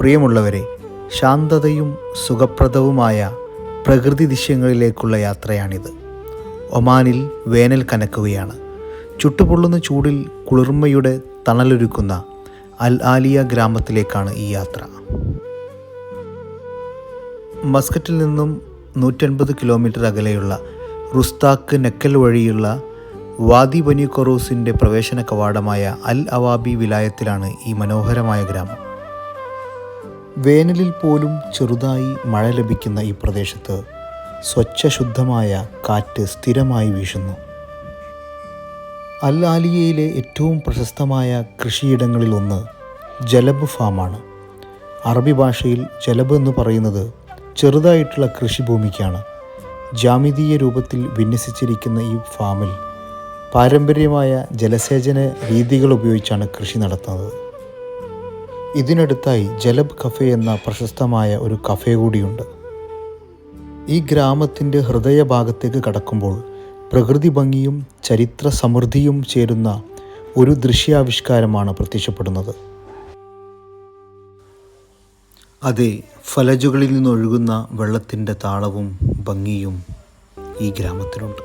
പ്രിയമുള്ളവരെ ശാന്തതയും സുഖപ്രദവുമായ പ്രകൃതി ദൃശ്യങ്ങളിലേക്കുള്ള യാത്രയാണിത്. ഒമാനിൽ വേനൽ കനക്കുകയാണ്. ചുട്ടുപൊള്ളുന്ന ചൂടിൽ കുളിർമയുടെ തണലൊരുക്കുന്ന അൽ ആലിയ ഗ്രാമത്തിലേക്കാണ് ഈ യാത്ര. മസ്കറ്റിൽ നിന്നും നൂറ്റൻപത് കിലോമീറ്റർ അകലെയുള്ള റുസ്താക്ക് നെക്കൽ വഴിയുള്ള വാദി ബനി കൊറൂസിന്റെ പ്രവേശന കവാടമായ അൽ അവാബി വിലായത്തിലാണ് ഈ മനോഹരമായ ഗ്രാമം. വേനലിൽ പോലും ചെറുതായി മഴ ലഭിക്കുന്ന ഈ പ്രദേശത്ത് സ്വച്ഛശുദ്ധമായ കാറ്റ് സ്ഥിരമായി വീശുന്നു. അൽ ആലിയയിലെ ഏറ്റവും പ്രശസ്തമായ കൃഷിയിടങ്ങളിലൊന്ന് ജലബ് ഫാമാണ്. അറബി ഭാഷയിൽ ജലബ് എന്ന് പറയുന്നത് ചെറുതായിട്ടുള്ള കൃഷിഭൂമിക്കാണ്. ജാമിതീയ രൂപത്തിൽ വിന്യസിച്ചിരിക്കുന്ന ഈ ഫാമിൽ പാരമ്പര്യമായ ജലസേചന രീതികൾ ഉപയോഗിച്ചാണ് കൃഷി നടത്തുന്നത്. ഇതിനടുത്തായി ജലബ് കഫേ എന്ന പ്രശസ്തമായ ഒരു കഫേ കൂടിയുണ്ട്. ഈ ഗ്രാമത്തിന്റെ ഹൃദയഭാഗത്തേക്ക് കടക്കുമ്പോൾ പ്രകൃതി ഭംഗിയും ചരിത്ര സമൃദ്ധിയും ചേരുന്ന ഒരു ദൃശ്യാവിഷ്കാരമാണ് പ്രത്യക്ഷപ്പെടുന്നത്. അതെ ഫലജുകളിൽ നിന്നൊഴുകുന്ന വെള്ളത്തിന്റെ താളവും ഭംഗിയും ഈ ഗ്രാമത്തിലുണ്ട്.